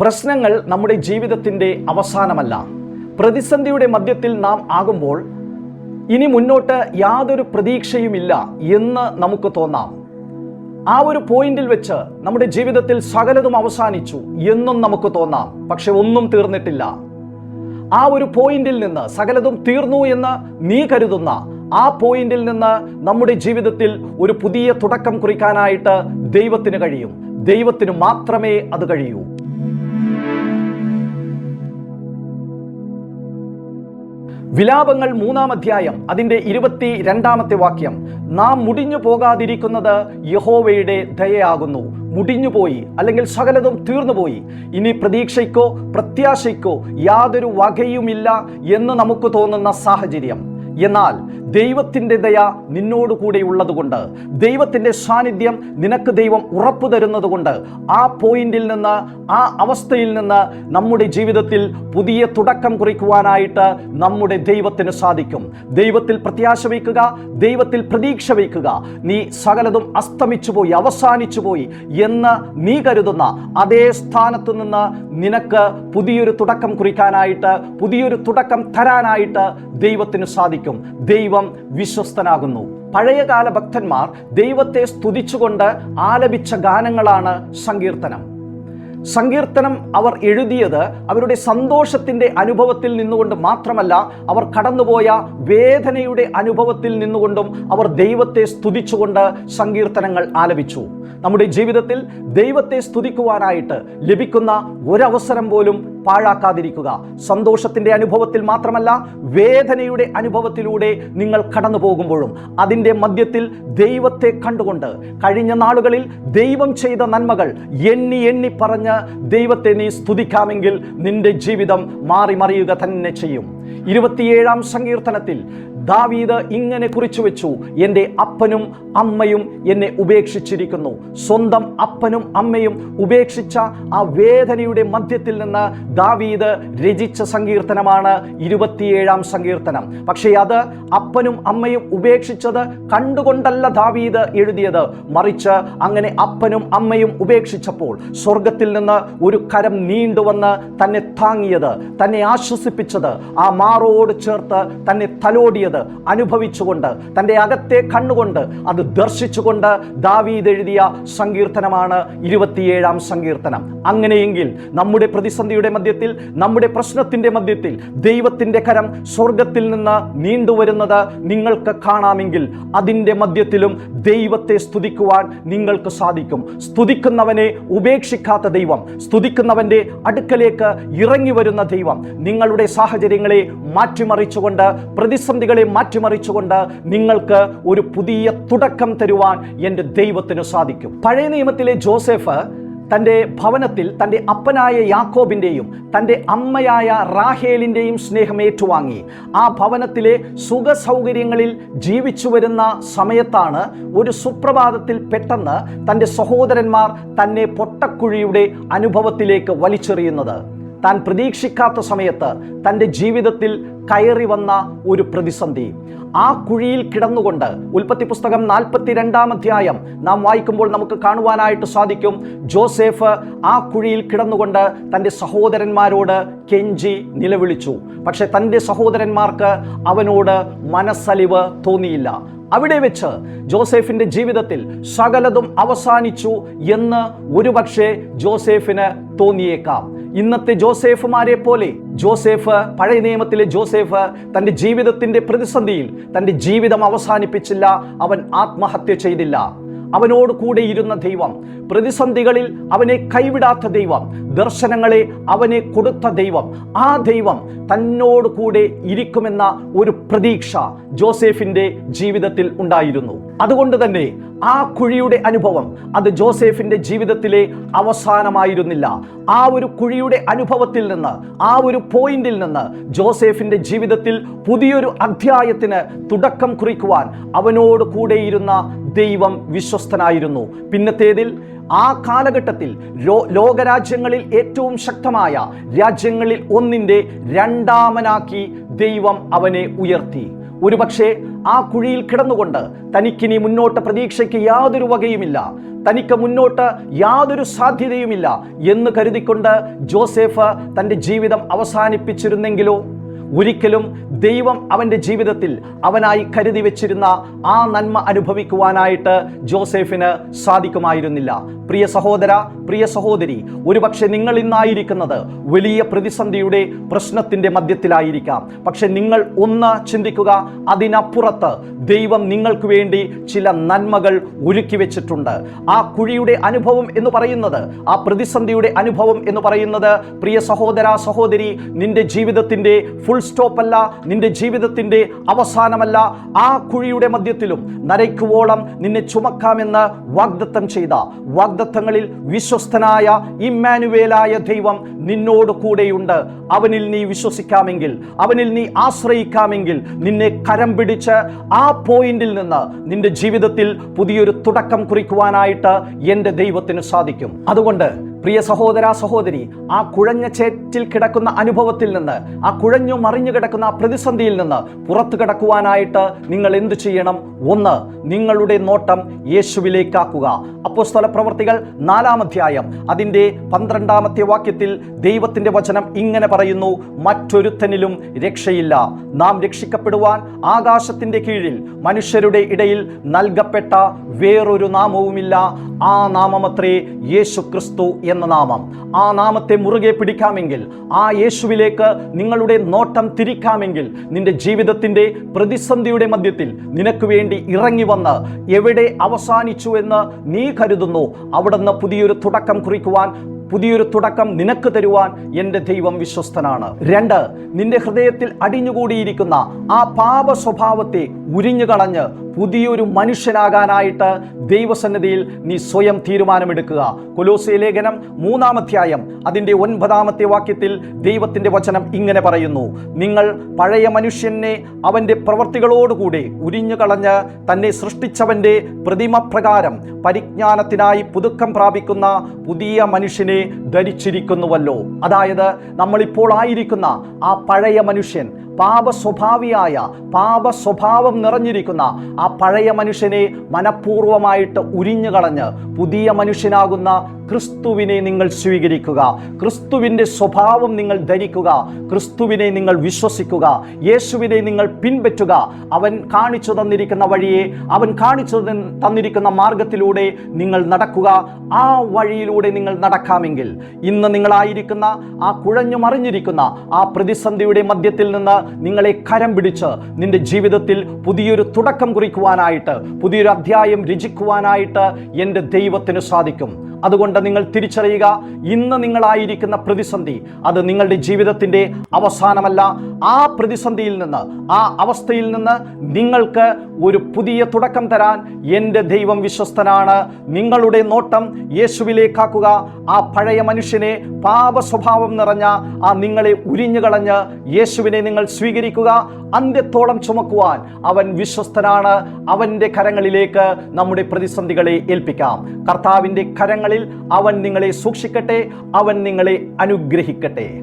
പ്രശ്നങ്ങൾ നമ്മുടെ ജീവിതത്തിന്റെ അവസാനമല്ല. പ്രതിസന്ധിയുടെ മധ്യത്തിൽ നാം ആകുമ്പോൾ ഇനി മുന്നോട്ട് യാതൊരു പ്രതീക്ഷയുമില്ല എന്ന് നമുക്ക് തോന്നാം. ആ ഒരു പോയിന്റിൽ വെച്ച് നമ്മുടെ ജീവിതത്തിൽ സകലതും അവസാനിച്ചു എന്നും നമുക്ക് തോന്നാം. പക്ഷെ ഒന്നും തീർന്നിട്ടില്ല. ആ ഒരു പോയിന്റിൽ നിന്ന് സകലതും തീർന്നു എന്ന് നീ കരുതുന്ന ആ പോയിന്റിൽ നിന്ന് നമ്മുടെ ജീവിതത്തിൽ ഒരു പുതിയ തുടക്കം കുറിക്കാനായിട്ട് ദൈവത്തിന് കഴിയും. ദൈവത്തിന് മാത്രമേ അത് കഴിയൂ. വിലാപങ്ങൾ മൂന്നാം അധ്യായം അതിന്റെ ഇരുപത്തി രണ്ടാമത്തെ വാക്യം. നാം മുടിഞ്ഞു പോകാതിരിക്കുന്നത് യഹോവയുടെ ദയയാകുന്നു. മുടിഞ്ഞുപോയി അല്ലെങ്കിൽ സകലതും തീർന്നുപോയി ഇനി പ്രതീക്ഷയ്ക്കോ പ്രത്യാശയ്ക്കോ യാതൊരു വകയുമില്ല എന്ന് നമുക്ക് തോന്നുന്ന സാഹചര്യം. എന്നാൽ ദൈവത്തിന്റെ ദയ നിന്നോട് കൂടെ ഉള്ളതുകൊണ്ട് ദൈവത്തിന്റെ സാന്നിധ്യം നിനക്ക് ദൈവം ഉറപ്പു തരുന്നതുകൊണ്ട് ആ പോയിന്റിൽ നിന്ന് ആ അവസ്ഥയിൽ നിന്ന് നമ്മുടെ ജീവിതത്തിൽ പുതിയ തുടക്കം കുറിക്കുവാനായിട്ട് നമ്മുടെ ദൈവത്തിന് സാധിക്കും. ദൈവത്തിൽ പ്രത്യാശ വയ്ക്കുക ദൈവത്തിൽ പ്രതീക്ഷ വയ്ക്കുക. നീ സകലതും അസ്തമിച്ചു പോയി അവസാനിച്ചു പോയി എന്ന് നീ കരുതുന്ന അതേ സ്ഥാനത്ത് നിന്ന് നിനക്ക് പുതിയൊരു തുടക്കം കുറിക്കാനായിട്ട് പുതിയൊരു തുടക്കം തരാനായിട്ട് ദൈവത്തിന് സാധിക്കും. ദൈവം വിശ്വസ്തനാകുന്നു. പഴയകാല ഭക്തന്മാർ ദൈവത്തെ സ്തുതിച്ചുകൊണ്ട് ആലപിച്ച ഗാനങ്ങളാണ് സങ്കീർത്തനം. സങ്കീർത്തനം അവർ എഴുതിയത് അവരുടെ സന്തോഷത്തിന്റെ അനുഭവത്തിൽ നിന്നുകൊണ്ട് മാത്രമല്ല അവർ കടന്നുപോയ വേദനയുടെ അനുഭവത്തിൽ നിന്നുകൊണ്ടും അവർ ദൈവത്തെ സ്തുതിച്ചുകൊണ്ട് സങ്കീർത്തനങ്ങൾ ആലപിച്ചു. നമ്മുടെ ജീവിതത്തിൽ ദൈവത്തെ സ്തുതിക്കുവാനായിട്ട് ലഭിക്കുന്ന ഒരവസരം പോലും പാഴാക്കാതിരിക്കുക. സന്തോഷത്തിന്റെ അനുഭവത്തിൽ മാത്രമല്ല വേദനയുടെ അനുഭവത്തിലൂടെ നിങ്ങൾ കടന്നു പോകുമ്പോഴും അതിന്റെ മധ്യത്തിൽ ദൈവത്തെ കണ്ടുകൊണ്ട് കഴിഞ്ഞ നാളുകളിൽ ദൈവം ചെയ്ത നന്മകൾ എണ്ണി എണ്ണി പറഞ്ഞ് ദൈവത്തെ നീ സ്തുതിക്കാമെങ്കിൽ നിന്റെ ജീവിതം മാറി മറിയുക തന്നെ ചെയ്യും. ഇരുപത്തിയേഴാം സങ്കീർത്തനത്തിൽ ദാവീദ് ഇങ്ങനെ കുറിച്ചു വെച്ചു എന്റെ അപ്പനും അമ്മയും എന്നെ ഉപേക്ഷിച്ചിരിക്കുന്നു. സ്വന്തം അപ്പനും അമ്മയും ഉപേക്ഷിച്ച ആ വേദനയുടെ മധ്യത്തിൽ നിന്ന് ദാവീദ് രചിച്ച സങ്കീർത്തനമാണ് ഇരുപത്തിയേഴാം സങ്കീർത്തനം. പക്ഷേ അത് അപ്പനും അമ്മയും ഉപേക്ഷിച്ചത് കണ്ടുകൊണ്ടല്ല ദാവീദ് എഴുതിയത്. മറിച്ച് അങ്ങനെ അപ്പനും അമ്മയും ഉപേക്ഷിച്ചപ്പോൾ സ്വർഗത്തിൽ നിന്ന് ഒരു കരം നീണ്ടുവന്ന് തന്നെ താങ്ങിയത് തന്നെ ആശ്വസിപ്പിച്ചത് ആ മാറോട് ചേർത്ത് തന്നെ തലോടിയത് അനുഭവിച്ചുകൊണ്ട് തന്റെ അകത്തെ കണ്ണുകൊണ്ട് അത് ദർശിച്ചുകൊണ്ട് ദാവീദ് എഴുതിയ സങ്കീർത്തനമാണ് ഇരുപത്തിയേഴാം സങ്കീർത്തനം. അങ്ങനെയെങ്കിൽ നമ്മുടെ പ്രതിസന്ധിയുടെ മധ്യത്തിൽ നമ്മുടെ പ്രശ്നത്തിന്റെ മധ്യത്തിൽ ദൈവത്തിന്റെ കരം സ്വർഗത്തിൽ നിന്ന് നീണ്ടുവരുന്നത് നിങ്ങൾക്ക് കാണാമെങ്കിൽ അതിന്റെ മധ്യത്തിലും ദൈവത്തെ സ്തുതിക്കുവാൻ നിങ്ങൾക്ക് സാധിക്കും. സ്തുതിക്കുന്നവനെ ഉപേക്ഷിക്കാത്ത ദൈവം സ്തുതിക്കുന്നവന്റെ അടുക്കലേക്ക് ഇറങ്ങി വരുന്ന ദൈവം നിങ്ങളുടെ സാഹചര്യങ്ങളെ മാറ്റിമറിച്ചുകൊണ്ട് പ്രതിസന്ധികളെ മാറ്റിമറിച്ചുകൊണ്ട് നിങ്ങൾക്ക് ഒരു പുതിയ തുടക്കം തരുവാൻ എന്റെ ദൈവത്തിന് സാധിക്കും. പഴയ നിയമത്തിലെ ജോസഫ് തന്റെ ഭവനത്തിൽ തന്റെ അപ്പനായ യാക്കോബിന്റെയും തന്റെ അമ്മയായ റാഹേലിന്റെയും സ്നേഹം ഏറ്റുവാങ്ങി. ആ ഭവനത്തിലെ സുഖ സൗകര്യങ്ങളിൽ ജീവിച്ചു വരുന്ന സമയത്താണ് ഒരു സുപ്രഭാതത്തിൽ പെട്ടെന്ന് തന്റെ സഹോദരന്മാർ തന്നെ പൊട്ടക്കുഴിയുടെ അനുഭവത്തിലേക്ക് വലിച്ചെറിയുന്നത്. താൻ പ്രതീക്ഷിക്കാത്ത സമയത്ത് തന്റെ ജീവിതത്തിൽ കയറി വന്ന ഒരു പ്രതിസന്ധി. ആ കുഴിയിൽ കിടന്നുകൊണ്ട് ഉൽപ്പത്തി പുസ്തകം നാൽപ്പത്തിരണ്ടാം അധ്യായം നാം വായിക്കുമ്പോൾ നമുക്ക് കാണുവാനായിട്ട് സാധിക്കും. ജോസേഫ് ആ കുഴിയിൽ കിടന്നുകൊണ്ട് തന്റെ സഹോദരന്മാരോട് കെഞ്ചി നിലവിളിച്ചു. പക്ഷെ തന്റെ സഹോദരന്മാർക്ക് അവനോട് മനസ്സലിവ് തോന്നിയില്ല. അവിടെ വെച്ച് ജോസേഫിന്റെ ജീവിതത്തിൽ സകലതും അവസാനിച്ചു എന്ന് ഒരുപക്ഷെ ജോസേഫിന് തോന്നിയേക്കാം. ഇന്നത്തെ ജോസേഫുമാരെ പോലെ ജോസേഫ് പഴയ നിയമത്തിലെ ജോസേഫ് തന്റെ ജീവിതത്തിന്റെ പ്രതിസന്ധിയിൽ തന്റെ ജീവിതം അവസാനിപ്പിച്ചില്ല അവൻ ആത്മഹത്യ ചെയ്തില്ല. അവനോട് കൂടെ ഇരുന്ന ദൈവം. പ്രതിസന്ധികളിൽ അവനെ കൈവിടാത്ത ദൈവം. ദർശനങ്ങളെ അവനെ കൊടുത്ത ദൈവം. ആ ദൈവം തന്നോട് കൂടെ ഇരിക്കുമെന്ന ഒരു പ്രതീക്ഷ ജോസേഫിന്റെ ജീവിതത്തിൽ ഉണ്ടായിരുന്നു. അതുകൊണ്ട് തന്നെ ആ കുഴിയുടെ അനുഭവം അത് ജോസേഫിന്റെ ജീവിതത്തിലെ അവസാനമായിരുന്നില്ല. ആ ഒരു കുഴിയുടെ അനുഭവത്തിൽ നിന്ന് ആ ഒരു പോയിന്റിൽ നിന്ന് ജോസേഫിന്റെ ജീവിതത്തിൽ പുതിയൊരു അധ്യായത്തിന് തുടക്കം കുറിക്കുവാൻ അവനോട് കൂടെയിരുന്ന ദൈവം വിശ്വസ്തനായിരുന്നു. പിന്നത്തേതിൽ ആ കാലഘട്ടത്തിൽ ലോകരാജ്യങ്ങളിൽ ഏറ്റവും ശക്തമായ രാജ്യങ്ങളിൽ ഒന്നിന്റെ രണ്ടാമനാക്കി ദൈവം അവനെ ഉയർത്തി. ഒരുപക്ഷെ ആ കുഴിയിൽ കിടന്നുകൊണ്ട് തനിക്കിനി മുന്നോട്ട് പ്രതീക്ഷയ്ക്ക് യാതൊരു വകയുമില്ല തനിക്ക് മുന്നോട്ട് യാതൊരു സാധ്യതയുമില്ല എന്ന് കരുതിക്കൊണ്ട് ജോസഫ് തന്റെ ജീവിതം അവസാനിപ്പിച്ചിരുന്നെങ്കിലോ? ഒരിക്കലും ദൈവം അവന്റെ ജീവിതത്തിൽ അവനായി കരുതി വെച്ചിരുന്ന ആ നന്മ അനുഭവിക്കുവാനായിട്ട് ജോസഫിന് സാധിക്കുമായിരുന്നില്ല. പ്രിയ സഹോദര പ്രിയ സഹോദരി ഒരുപക്ഷെ നിങ്ങൾ ഇന്നായിരിക്കുന്നത് വലിയ പ്രതിസന്ധിയുടെ പ്രശ്നത്തിന്റെ മധ്യത്തിലായിരിക്കാം. പക്ഷെ നിങ്ങൾ ഒന്ന് ചിന്തിക്കുക അതിനപ്പുറത്ത് ദൈവം നിങ്ങൾക്ക് വേണ്ടി ചില നന്മകൾ ഒരുക്കി വെച്ചിട്ടുണ്ട്. ആ കുഴിയുടെ അനുഭവം എന്ന് പറയുന്നത് ആ പ്രതിസന്ധിയുടെ അനുഭവം എന്ന് പറയുന്നത് പ്രിയ സഹോദര സഹോദരി നിന്റെ ജീവിതത്തിന്റെ ഫുൾ സ്റ്റോപ്പ് അല്ല നിന്റെ ജീവിതത്തിന്റെ അവസാനമല്ല. ആ കുഴിയുടെ മധ്യത്തിലും നരയ്ക്കുവോളം നിന്നെ ചുമക്കാമെന്ന് വാഗ്ദത്തം ചെയ്ത വാഗ്ദത്തങ്ങളിൽ വിശ്വസ്തനായ ഇമ്മാനുവേലായ ദൈവം നിന്നോട് കൂടെയുണ്ട്. അവനിൽ നീ വിശ്വസിക്കാമെങ്കിൽ അവനിൽ നീ ആശ്രയിക്കാമെങ്കിൽ നിന്നെ കരം പിടിച്ച് ആ പോയിന്റിൽ നിന്ന് നിന്റെ ജീവിതത്തിൽ പുതിയൊരു തുടക്കം കുറിക്കുവാനായിട്ട് എന്റെ ദൈവത്തിന് സാധിക്കും. അതുകൊണ്ട് പ്രിയ സഹോദര സഹോദരി ആ കുഴഞ്ഞ ചേറ്റിൽ കിടക്കുന്ന അനുഭവത്തിൽ നിന്ന് ആ കുഴഞ്ഞു മറിഞ്ഞു കിടക്കുന്ന ആ പ്രതിസന്ധിയിൽ നിന്ന് പുറത്തു കിടക്കുവാനായിട്ട് നിങ്ങൾ എന്തു ചെയ്യണം? ഒന്ന് നിങ്ങളുടെ നോട്ടം യേശുവിലേക്കാക്കുക. അപ്പോസ്തല പ്രവർത്തികൾ നാലാം അധ്യായം അതിന്റെ പന്ത്രണ്ടാമത്തെ വാക്യത്തിൽ ദൈവത്തിന്റെ വചനം ഇങ്ങനെ പറയുന്നു മറ്റൊരുത്തനിലും രക്ഷയില്ല. നാം രക്ഷിക്കപ്പെടുവാൻ ആകാശത്തിന്റെ കീഴിൽ മനുഷ്യരുടെ ഇടയിൽ നൽകപ്പെട്ട വേറൊരു നാമവുമില്ല. ആ നാമമത്രേ യേശു ക്രിസ്തു എന്ന നാമം. ആ നാമത്തെ മുറുകെ പിടിക്കാമെങ്കിൽ ആ യേശുവിലേക്ക് നിങ്ങളുടെ നോട്ടം തിരിക്കാമെങ്കിൽ നിന്റെ ജീവിതത്തിന്റെ പ്രതിസന്ധിയുടെ മധ്യത്തിൽ നിനക്ക് വേണ്ടി ഇറങ്ങി വന്ന് എവിടെ അവസാനിച്ചു എന്ന് നീ കരുതുന്നു. അവിടുന്ന് പുതിയൊരു തുടക്കം കുറിക്കുവാൻ പുതിയൊരു തുടക്കം നിനക്ക് തരുവാൻ എന്റെ ദൈവം വിശ്വസ്തനാണ്. രണ്ട് നിന്റെ ഹൃദയത്തിൽ അടിഞ്ഞുകൂടിയിരിക്കുന്ന ആ പാപ സ്വഭാവത്തെ ഉരിഞ്ഞു കളഞ്ഞ് പുതിയൊരു മനുഷ്യനാകാനായിട്ട് ദൈവസന്നിധിയിൽ നീ സ്വയം തീരുമാനമെടുക്കുക. കൊലോസേ ലേഖനം മൂന്നാമധ്യായം അതിന്റെ ഒൻപതാമത്തെ വാക്യത്തിൽ ദൈവത്തിന്റെ വചനം ഇങ്ങനെ പറയുന്നു. നിങ്ങൾ പഴയ മനുഷ്യനെ അവന്റെ പ്രവർത്തികളോടുകൂടി ഉരിഞ്ഞു കളഞ്ഞ് തന്നെ സൃഷ്ടിച്ചവന്റെ പ്രതിമ പ്രകാരം പരിജ്ഞാനത്തിനായി പുതുക്കം പ്രാപിക്കുന്ന പുതിയ മനുഷ്യനെ ധരിച്ചിരിക്കുന്നുവല്ലോ. അതായത് നമ്മളിപ്പോൾ ആയിരിക്കുന്ന ആ പഴയ മനുഷ്യൻ പാപ സ്വഭാവിയായ പാപ സ്വഭാവം നിറഞ്ഞിരിക്കുന്ന ആ പഴയ മനുഷ്യനെ മനഃപൂർവമായിട്ട് ഉരിഞ്ഞു കളഞ്ഞ് പുതിയ മനുഷ്യനാകുന്ന ക്രിസ്തുവിനെ നിങ്ങൾ സ്വീകരിക്കുക. ക്രിസ്തുവിന്റെ സ്വഭാവം നിങ്ങൾ ധരിക്കുക. ക്രിസ്തുവിനെ നിങ്ങൾ വിശ്വസിക്കുക. യേശുവിനെ നിങ്ങൾ പിൻപറ്റുക. അവൻ കാണിച്ചു തന്നിരിക്കുന്ന വഴിയെ അവൻ കാണിച്ചു തന്നിരിക്കുന്ന മാർഗത്തിലൂടെ നിങ്ങൾ നടക്കുക. ആ വഴിയിലൂടെ നിങ്ങൾ നടക്കാമെങ്കിൽ ഇന്ന് നിങ്ങളായിരിക്കുന്ന ആ കുഴഞ്ഞു മറിഞ്ഞിരിക്കുന്ന ആ പ്രതിസന്ധിയുടെ മധ്യത്തിൽ നിന്ന് നിങ്ങളെ കരം പിടിച്ച് നിന്റെ ജീവിതത്തിൽ പുതിയൊരു തുടക്കം കുറിക്കുവാനായിട്ട് പുതിയൊരു അധ്യായം രചിക്കുവാനായിട്ട് എന്റെ ദൈവത്തിന് സാധിക്കും. അതുകൊണ്ട് നിങ്ങൾ തിരിച്ചറിയുക. ഇന്ന് നിങ്ങളായിരിക്കുന്ന പ്രതിസന്ധി അത് നിങ്ങളുടെ ജീവിതത്തിന്റെ അവസാനമല്ല. ആ പ്രതിസന്ധിയിൽ നിന്ന് ആ അവസ്ഥയിൽ നിന്ന് നിങ്ങൾക്ക് ഒരു പുതിയ തുടക്കം തരാൻ എന്റെ ദൈവം വിശ്വസ്തനാണ്. നിങ്ങളുടെ നോട്ടം യേശുവിലേക്കാക്കുക. ആ പഴയ മനുഷ്യനെ പാപ സ്വഭാവം നിറഞ്ഞ ആ നിങ്ങളെ ഉരിഞ്ഞു കളഞ്ഞ് യേശുവിനെ നിങ്ങൾ സ്വീകരിക്കുക. അന്ത്യത്തോളം ചുമക്കുവാൻ അവൻ വിശ്വസ്തനാണ്. അവന്റെ കരങ്ങളിലേക്ക് നമ്മുടെ പ്രതിസന്ധികളെ ഏൽപ്പിക്കാം. കർത്താവിന്റെ കരങ്ങളിൽ അവൻ നിങ്ങളെ സൂക്ഷിക്കട്ടെ. അവൻ നിങ്ങളെ അനുഗ്രഹിക്കട്ടെ.